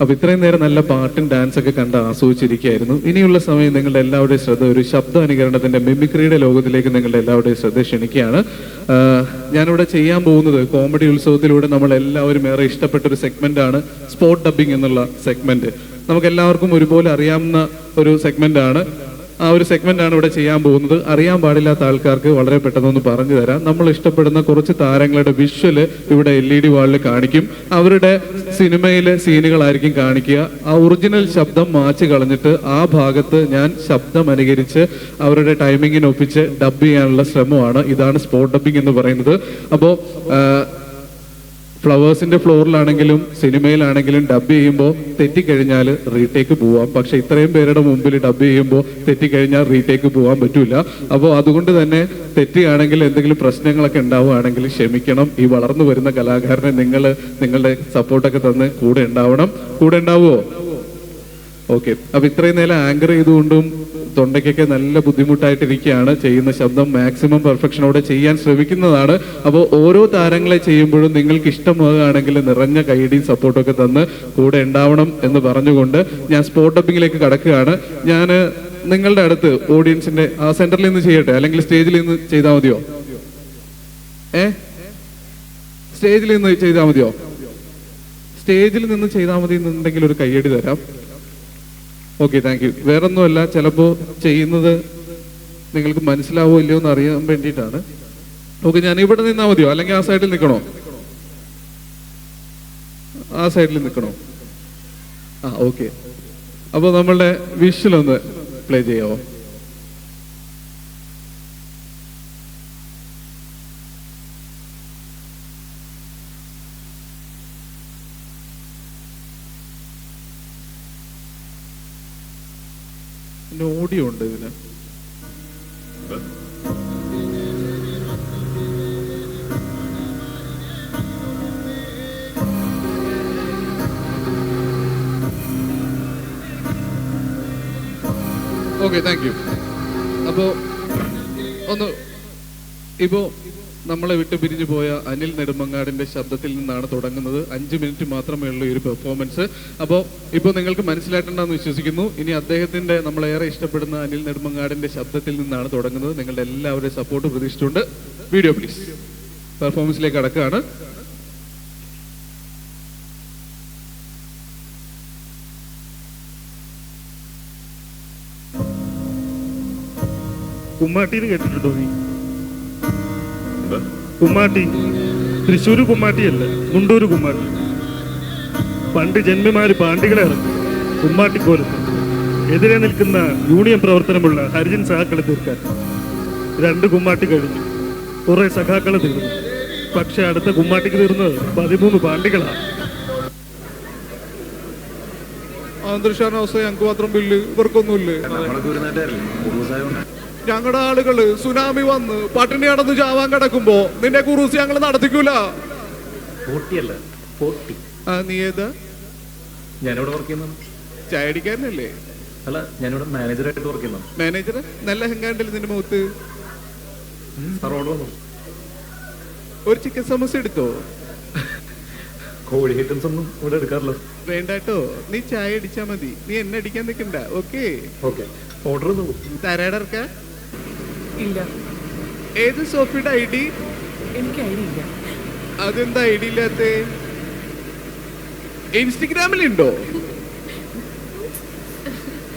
അപ്പൊ ഇത്രയും നേരം നല്ല പാട്ടും ഡാൻസ് ഒക്കെ കണ്ട് ആസ്വദിച്ചിരിക്കുകയായിരുന്നു. ഇനിയുള്ള സമയം നിങ്ങളുടെ എല്ലാവരുടെയും ശ്രദ്ധ ഒരു ശബ്ദ അനുകരണത്തിന്റെ മിമിക്രിയുടെ ലോകത്തിലേക്ക് നിങ്ങളുടെ എല്ലാവരുടെയും ശ്രദ്ധ ക്ഷണിക്കുകയാണ്. ഞാനിവിടെ ചെയ്യാൻ പോകുന്നത് കോമഡി ഉത്സവത്തിലൂടെ നമ്മൾ എല്ലാവരും ഏറെ ഇഷ്ടപ്പെട്ട ഒരു സെഗ്മെന്റ് ആണ് സ്പോട്ട് ഡബ്ബിംഗ് എന്നുള്ള സെഗ്മെന്റ് നമുക്ക് എല്ലാവർക്കും ഒരുപോലെ അറിയാവുന്ന ഒരു സെഗ്മെന്റ് ആണ്. ആ ഒരു സെഗ്മെന്റ് ആണ് ഇവിടെ ചെയ്യാൻ പോകുന്നത്. അറിയാൻ പാടില്ലാത്ത ആൾക്കാർക്ക് വളരെ പെട്ടെന്നൊന്ന് പറഞ്ഞു തരാം. നമ്മൾ ഇഷ്ടപ്പെടുന്ന കുറച്ച് താരങ്ങളുടെ വിഷ്വൽ ഇവിടെ എൽ ഇ ഡി വാളിൽ കാണിക്കും. അവരുടെ സിനിമയിലെ സീനുകളായിരിക്കും കാണിക്കുക. ആ ഒറിജിനൽ ശബ്ദം മാച്ച് കളഞ്ഞിട്ട് ആ ഭാഗത്ത് ഞാൻ ശബ്ദം അനുകരിച്ച് അവരുടെ ടൈമിങ്ങിനൊപ്പിച്ച് ഡബ് ചെയ്യാനുള്ള ശ്രമമാണ്. ഇതാണ് സ്പോട്ട് ഡബ്ബിംഗ് എന്ന് പറയുന്നത്. അപ്പോൾ ഫ്ലവേഴ്സിന്റെ ഫ്ലോറിലാണെങ്കിലും സിനിമയിലാണെങ്കിലും ഡബ് ചെയ്യുമ്പോൾ തെറ്റിക്കഴിഞ്ഞാൽ റീടേക്ക് പോവാം. പക്ഷെ ഇത്രയും പേരുടെ മുമ്പിൽ ഡബ് ചെയ്യുമ്പോൾ തെറ്റിക്കഴിഞ്ഞാൽ റീടേക്ക് പോവാൻ പറ്റില്ല അപ്പോൾ അതുകൊണ്ട് തന്നെ തെറ്റിയാണെങ്കിൽ എന്തെങ്കിലും പ്രശ്നങ്ങളൊക്കെ ഉണ്ടാവുകയാണെങ്കിൽ ക്ഷമിക്കണം. ഈ വളർന്നു വരുന്ന കലാകാരനെ നിങ്ങൾ നിങ്ങളുടെ സപ്പോർട്ടൊക്കെ തന്ന് കൂടെ ഉണ്ടാവണം. കൂടെ ഉണ്ടാവുമോ ഓക്കെ അപ്പൊ ഇത്രയും നേരം ആങ്കർ ചെയ്തുകൊണ്ടും തൊണ്ടയ്ക്കൊക്കെ നല്ല ബുദ്ധിമുട്ടായിട്ടിരിക്കുകയാണ്. ചെയ്യുന്ന ശബ്ദം മാക്സിമം പെർഫെക്ഷനോടെ ചെയ്യാൻ ശ്രമിക്കുന്നതാണ്. അപ്പോൾ ഓരോ താരങ്ങളെ ചെയ്യുമ്പോഴും നിങ്ങൾക്ക് ഇഷ്ടമാകുകയാണെങ്കിൽ നിറഞ്ഞ കൈഡിയും സപ്പോർട്ടൊക്കെ തന്ന് കൂടെ ഉണ്ടാവണം എന്ന് പറഞ്ഞുകൊണ്ട് ഞാൻ സ്പോട്ട് ഡബിങ്ങിലേക്ക് കടക്കുകയാണ്. ഞാൻ നിങ്ങളുടെ അടുത്ത് ഓഡിയൻസിന്റെ ആ സെന്ററിൽ നിന്ന് ചെയ്യട്ടെ? അല്ലെങ്കിൽ സ്റ്റേജിൽ നിന്ന് ചെയ്താൽ മതിയോ? ഏ? സ്റ്റേജിൽ നിന്ന് ചെയ്താൽ മതിയോ? സ്റ്റേജിൽ നിന്ന് ചെയ്താൽ മതി എന്നുണ്ടെങ്കിൽ ഒരു കയ്യടി തരാം. ഓക്കെ താങ്ക് യു വേറൊന്നുമല്ല ചിലപ്പോൾ ചെയ്യുന്നത് നിങ്ങൾക്ക് മനസ്സിലാവോ ഇല്ലയോ എന്ന് അറിയാൻ വേണ്ടിയിട്ടാണ്. ഓക്കെ ഞാൻ ഇവിടെ നിന്നാ മതിയോ? അല്ലെങ്കിൽ ആ സൈഡിൽ നിൽക്കണോ? ആ സൈഡിൽ നിൽക്കണോ? ആ ഓക്കെ അപ്പോൾ നമ്മളുടെ വിഷ്വൽ ഒന്ന് പ്ലേ ചെയ്യാവോ? ഉണ്ട് ഇതിന്. ഓക്കെ താങ്ക് യു അപ്പോ ഒന്ന് ഇപ്പോ നമ്മളെ വിട്ട് പിരിഞ്ഞു പോയ അനിൽ നെടുമങ്ങാടിന്റെ ശബ്ദത്തിൽ നിന്നാണ് തുടങ്ങുന്നത്. അഞ്ച് മിനിറ്റ് മാത്രമേ ഉള്ളൂ ഈ ഒരു പെർഫോമൻസ് അപ്പോൾ ഇപ്പോൾ നിങ്ങൾക്ക് മനസ്സിലായിട്ടുണ്ടെന്ന് വിശ്വസിക്കുന്നു. ഇനി അദ്ദേഹത്തിന്റെ നമ്മളേറെ ഇഷ്ടപ്പെടുന്ന അനിൽ നെടുമങ്ങാടിന്റെ ശബ്ദത്തിൽ നിന്നാണ് തുടങ്ങുന്നത്. നിങ്ങളുടെ എല്ലാവരുടെയും സപ്പോർട്ട് പ്രതീക്ഷിച്ചുകൊണ്ട് വീഡിയോ പ്ലീസ് പെർഫോമൻസിലേക്ക് കടക്കുകയാണ്. കുമ്മാട്ടിയിൽ കേട്ടിട്ടുണ്ടോ നീ? കുമ്മാട്ടി. തൃശ്ശൂര് കുമ്മാട്ടിയല്ല മുണ്ടൂര് കുമ്മാട്ടി. പണ്ട് ജന്മിമാര് പാണ്ടികളെ ഇറക്കും. കുമ്മാട്ടിക്കോലത്ത്. എതിരെ നിൽക്കുന്ന യൂണിയൻ പ്രവർത്തനമുള്ള ഹരിജൻ സഹാക്കളെ തീർക്കാൻ. രണ്ട് കുമ്മാട്ടി കഴിഞ്ഞു. കുറെ സഖാക്കളെ തീർന്നു. പക്ഷെ അടുത്ത കുമ്മാട്ടിക്ക് തീർന്നത് പതിമൂന്ന് പാണ്ടികളാണ് ആന്തരിഷാനാവസ്ഥ ഞങ്ങൾക്ക് മാത്രം ബില്ല് ഇവർക്കൊന്നുമില്ലേ. ഞങ്ങളുടെ ആളുകൾ സുനാമി വന്ന് പട്ടിണി നടന്ന് ചാവാൻ കിടക്കുമ്പോ നിന്റെ കുറുസ് ഞങ്ങൾ നടത്തിക്കൂല? പോട്ടിയല്ല പോട്ടി. ആ, നീ ഏതാ? ഞാനിവിടെ വർക്ക് ചെയ്യുന്നു ചായടിക്കാരനല്ലേ? അല്ല ഞാനിവിടെ മാനേജറായിട്ട് വർക്ക് ചെയ്യുന്നു മാനേജർ നല്ല ഹെങ്കാണ്ടിൽ നിന്റെ മുഖത്ത്? സാർ ഓർഡർ വന്നു. ഒരു ചിക്കൻ സമോസ എടുത്തോ? കോഴി ഐറ്റംസ് ഒന്നും ഇവിടെ എടുക്കാറില്ല. വേണ്ടാട്ടോ നീ ചായ അടിച്ചാ മതി. നീ എന്നെ അടിക്കാൻ നിൽക്കണ്ട ഓക്കെ ഓക്കെ ഓർഡർ തരാടർക്ക. ഇല്ല. ഏത് സോഫിയുടെ ഐ ഡി? എനിക്ക് ഐഡിയ ഇല്ല. അതെന്താ ഐ ഡി ഇല്ലാത്ത? ഇൻസ്റ്റഗ്രാമിലുണ്ടോ?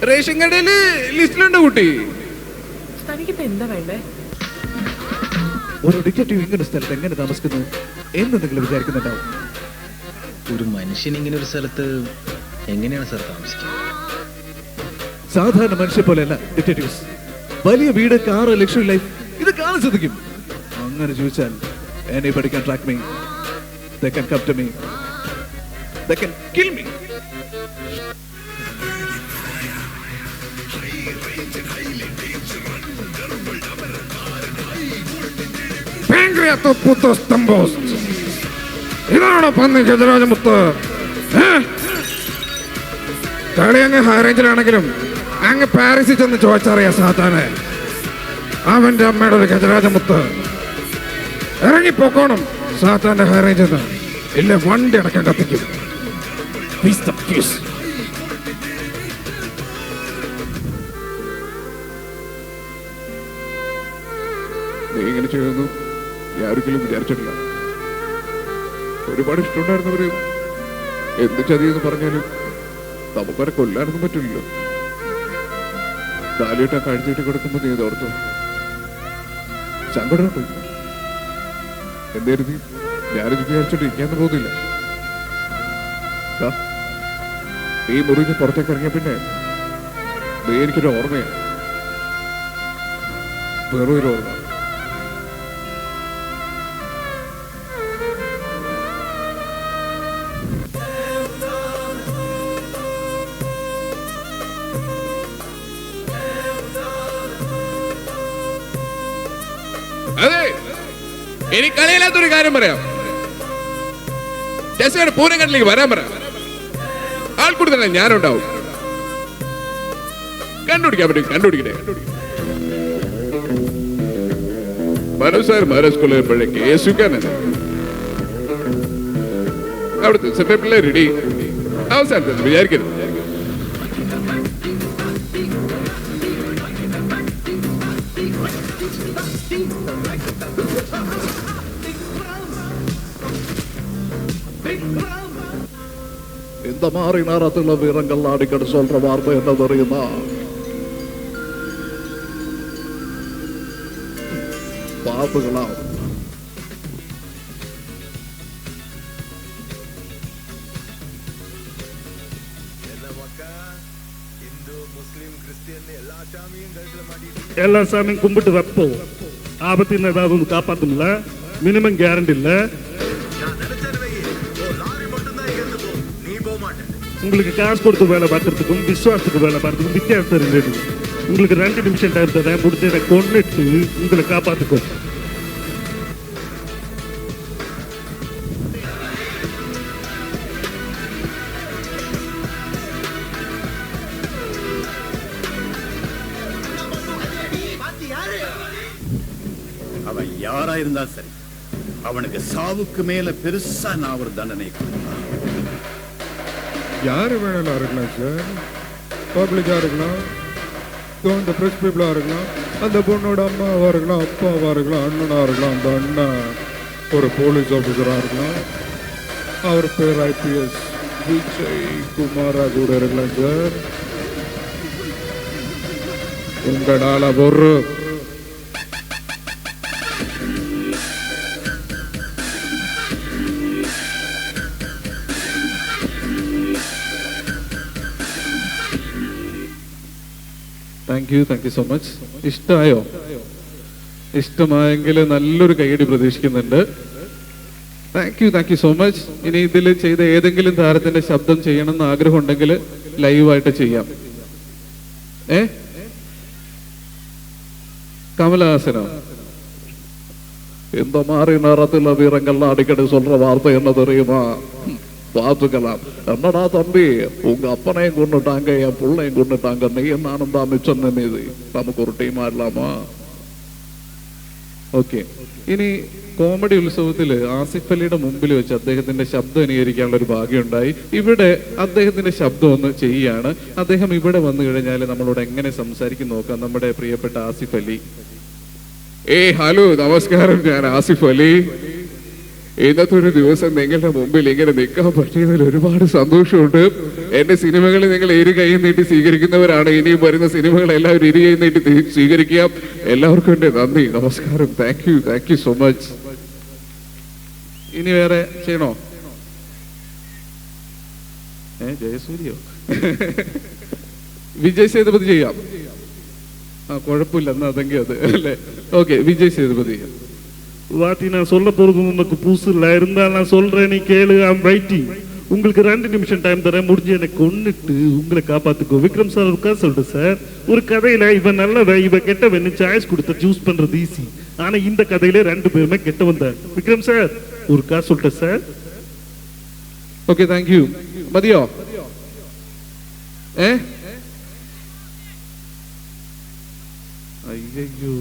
റേഷൻ കടയിൽ ലിസ്റ്റിലുണ്ടോ കുട്ടി? തനിക്കിപ്പോ എന്താ വേണ്ടേ? ഒരു ഡിറ്റക്റ്റീവ് ഇങ്ങനെ സ്ഥലത്ത് എങ്ങനെ താമസിക്കുന്നു എന്ന് നിങ്ങൾ വിചാരിക്കുന്നുണ്ടാവും. ഒരു മനുഷ്യൻ ഇങ്ങനെ ഒരു സ്ഥലത്ത് എങ്ങനെയാണ് സാർ താമസിക്കുന്നത്? സാധാരണ മനുഷ്യ പോലെയല്ല ഡിറ്റക്റ്റീവ്സ് വലിയ വീട് കാറ് ലക്ഷറി ലൈഫ് ഇത് കാണാൻ ശ്രദ്ധിക്കും. അങ്ങനെ ചോദിച്ചാൽ എന്നെ പഠിക്കാൻ track me they can come to me they can kill me ഇതാണോ പന്നി ഗജരാജമുത്ത്? കളി അങ്ങ് ഹൈറേഞ്ചിലാണെങ്കിലും അങ്ങ് പാരീസിൽ ചെന്ന് ചോദിച്ചറിയാ സാത്താനെ. അവന്റെ അമ്മയുടെ ഒരു ഗജരാജമുത്ത്. ഇറങ്ങിപ്പോക്കോണം സാത്താന്റെ ഹൈറേഞ്ചിൽ നിന്ന്. ഇല്ല വണ്ടി അടക്കം കത്തിക്കും. നീ ഇങ്ങനെ ചെയ്യുന്നു ഞാൻ വിചാരിച്ചിട്ടില്ല. ഒരുപാട് ഇഷ്ടമുണ്ടായിരുന്നവര് എന്ത് ചതിയെന്ന് പറഞ്ഞാലും നമുക്കൊരു കൊല്ലാനൊന്നും പറ്റില്ലല്ലോ. കാലിയിട്ട് കാഴ്ചയിട്ട് കൊടുക്കുമ്പോ നീ തോർത്തു സങ്കടമുണ്ട് എന്തായിരുന്നു? ഞാനിത് വിചാരിച്ചിട്ട് ഇരിക്കാന്ന് പോകുന്നില്ല നീ മുറി പുറത്തേക്ക് ഇറങ്ങിയ പിന്നെ നീ എനിക്കൊരു ഓർമ്മയാണ് വെറും ഓർമ്മ. എനിക്ക് കളിയില്ലാത്തൊരു കാര്യം പറയാം. ടെസ്റ്റുകാർ പൂനക്കട്ടിലേക്ക് വരാൻ പറ. ആൾക്കൂടി തന്നെ ഞാനുണ്ടാവും. കണ്ടുപിടിക്കാൻ പറ്റും കണ്ടുപിടിക്കട്ടെ. മനസ്സാർ മാരെ സ്കൂളിൽ പഴയ കേസുക്കാനല്ല അവിടുത്തെ സെറ്റപ്പിലെ റെഡി അവസാനത്തെ വിചാരിക്കരുത്. இந்த மாதிரி நேரத்தில் வீரங்கள் அடிக்கடி சொல்ற வார்த்தை என்ன தெரியுமா? பாப்புகளா எல்லா சாமியும் கும்பிட்டு வைப்போம். ஆபத்தின் ஏதாவது ஒன்று காப்பாத்தும்ல? மினிமம் கேரண்டி இல்ல. உங்களுக்கு காசு கொடுத்து வேலை பார்க்கறதுக்கும் விசுவாசத்துக்கு வேலை பார்க்கறதுக்கும் வித்தியாசம் இருந்தது உங்களுக்கு ரெண்டு நிமிஷம் டைம் தரேன் முடிஞ்ச என்னை கொண்டுட்டு உங்களை காப்பாத்துக்கோ. அவன் யாரா இருந்தா சரி அவனுக்கு சாவுக்கு மேல பெருசா நான் ஒரு தண்டனை கொடுத்தான் யார் வேணாலும் இருக்கலாம் சார் பப்ளிக்காக இருக்கலாம் இந்த ப்ரெஸ் பீப்புளாக இருக்கலாம் அந்த பொண்ணோட அம்மாவாக இருக்கலாம் அப்பாவாக இருக்கலாம் அண்ணனாக இருக்கலாம் அந்த அண்ணன் ஒரு போலீஸ் ஆஃபீஸராக இருக்கலாம் அவர் பேர் ஐபிஎஸ் விஜய் குமாரா கூட இருக்கலாம் சார் உங்களால் ஒரு thank you thank you so much ഇഷ്ടമായോ ഇഷ്ടമായെങ്കിൽ നല്ലൊരു കൈയടി പ്രതീക്ഷിക്കുന്നുണ്ട് thank you thank you so much ഇനി ഇതിൽ ചെയ്ത ഏതെങ്കിലും താരത്തിന്റെ ശബ്ദം ചെയ്യണമെന്ന് ആഗ്രഹം ഉണ്ടെങ്കിൽ ലൈവായിട്ട് ചെയ്യാം ഏ കമലഹാസനോ இந்த மாதிரி நேரத்தில் வீரங்கள் அடிக்கடி சொல்ற வார்த்தை என்ன தெரியுமா ம், பார்த்துக்கலாம் என்னடா தம்பி உங்க அப்பனையும் கொண்டுட்டாங்க என் பிள்ளையும் கொண்டுட்டாங்க நீ நானும் தான் மிச்சம் நினைது நமக்கு ஒரு டீம் ஆடலாமா ഓക്കെ ഇനി കോമഡി ഉത്സവത്തിൽ ആസിഫ് അലിയുടെ മുമ്പിൽ വെച്ച് അദ്ദേഹത്തിന്റെ ശബ്ദം അനുകരിക്കാനുള്ള ഒരു ഭാഗ്യമുണ്ടായി ഇവിടെ അദ്ദേഹത്തിന്റെ ശബ്ദം ഒന്ന് ചെയ്യുകയാണ് അദ്ദേഹം ഇവിടെ വന്നു കഴിഞ്ഞാൽ നമ്മളോട് എങ്ങനെ സംസാരിക്കും നോക്കാം നമ്മുടെ പ്രിയപ്പെട്ട ആസിഫ് അലി ഏയ് ഹലോ നമസ്കാരം ഞാൻ ആസിഫ് അലി ഇന്നത്തെ ഒരു ദിവസം നിങ്ങളുടെ മുമ്പിൽ ഇങ്ങനെ നിൽക്കാൻ പറ്റിയതിൽ ഒരുപാട് സന്തോഷമുണ്ട്. എന്റെ സിനിമകളെ നിങ്ങൾ ഇരു കൈ നീട്ടി സ്വീകരിക്കുന്നവരാണ്. ഇനിയും വരുന്ന സിനിമകൾ എല്ലാവരും ഇരു കൈ നീട്ടി സ്വീകരിക്കുക എല്ലാവർക്കും എന്റെ നന്ദി നമസ്കാരം. Thank you thank you so much ഇനി വേറെ ചെയ്യണോ? ഏ ജയസൂര്യോ? വിജയ് സേതുപതി ചെയ്യാം. ആ കുഴപ്പമില്ല എന്നാ അതെങ്കിൽ അത് അല്ലേ? ഓക്കെ വിജയ് സേതുപതി வாத்தி நான் சொல்ல போறது உனக்கு புதுசு இல்லை. இருந்தால் நான் சொல்றேன் நீ கேளு ஐம் ரைட்டிங் உங்களுக்கு ரெண்டு நிமிஷம் டைம் தரேன் முடிஞ்சு எனக்கு கொண்டுட்டு உங்களை காப்பாத்துக்கோ. விக்ரம் சார் இருக்கா சொல்றேன் சார் ஒரு கதையில இவன் நல்லவ இவ கெட்டவன் சாய்ஸ் கொடுத்த சூஸ் பண்றது ஈஸி ஆனா இந்த கதையில ரெண்டு பேருமே கெட்ட வந்தார். விக்ரம் சார் ஒரு கா சொல்லிட்டேன் சார் ஓகே தேங்க்யூ மதியம் ஏ? ஐயோ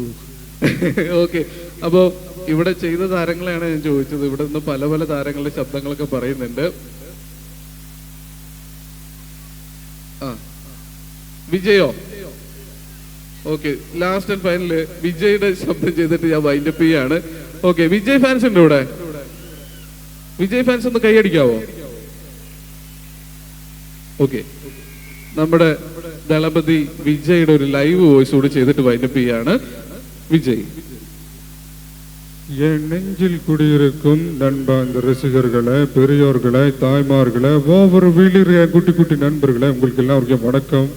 ஓகே அப்போ ഇവിടെ ചെയ്ത താരങ്ങളെയാണ് ഞാൻ ചോദിച്ചത്. ഇവിടെ നിന്ന് പല പല താരങ്ങളുടെ ശബ്ദങ്ങളൊക്കെ പറയുന്നുണ്ട്. ആ. വിജയോ? ഓക്കെ ലാസ്റ്റ് ആൻഡ് ഫൈനൽ വിജയുടെ ശബ്ദം ചെയ്തിട്ട് ഞാൻ വൈൻഡപ്പ് ചെയ്യാണ്. ഓക്കെ വിജയ് ഫാൻസ് ഉണ്ട് ഇവിടെ? വിജയ് ഫാൻസ് ഒന്ന് കൈയടിക്കാവോ ഓക്കെ നമ്മുടെ ദളപതി വിജയുടെ ഒരു ലൈവ് വോയിസ് കൂടി ചെയ്തിട്ട് വൈൻഡപ്പ് ചെയ്യാണ്. വിജയ്. என் நெஞ்சில் குடியிருக்கும் நண்பா இந்த ரசிகர்களை பெரியோர்களை தாய்மார்களை ஒவ்வொரு வீட்டில் குட்டி குட்டி நண்பர்களை உங்களுக்கு எல்லாருக்கும் வணக்கம்.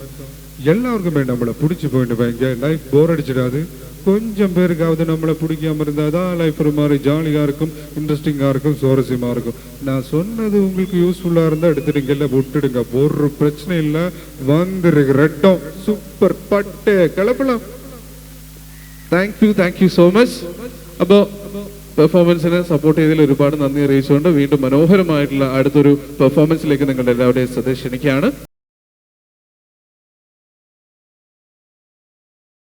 எல்லாருக்குமே நம்மளை பிடிச்சி போயிட்டு வைங்க. லைஃப் போர் அடிச்சிடாது. கொஞ்சம் பேருக்காவது நம்மளை பிடிக்காம இருந்தால் தான் லைஃப் ஒரு மாதிரி ஜாலியாக இருக்கும் இன்ட்ரெஸ்டிங்காக இருக்கும் சுவாரஸ்யமாக இருக்கும். நான் சொன்னது உங்களுக்கு யூஸ்ஃபுல்லாக இருந்தால் எடுத்துடுங்கல்ல விட்டுடுங்க. ஒரு பிரச்சனை இல்லை. வந்துருக்கு ரெட்டம் சூப்பர் பட்டு கிளப்பலாம் thank you thank you so much அப்போ പെർഫോമൻസിനെ സപ്പോർട്ട് ചെയ്തതിൽ ഒരുപാട് നന്ദി അറിയിച്ചുകൊണ്ട് വീണ്ടും മനോഹരമായിട്ടുള്ള അടുത്തൊരു പെർഫോമൻസിലേക്ക് നിങ്ങളുടെ എല്ലാവരുടെയും ശ്രദ്ധ ക്ഷണിക്കുകയാണ്.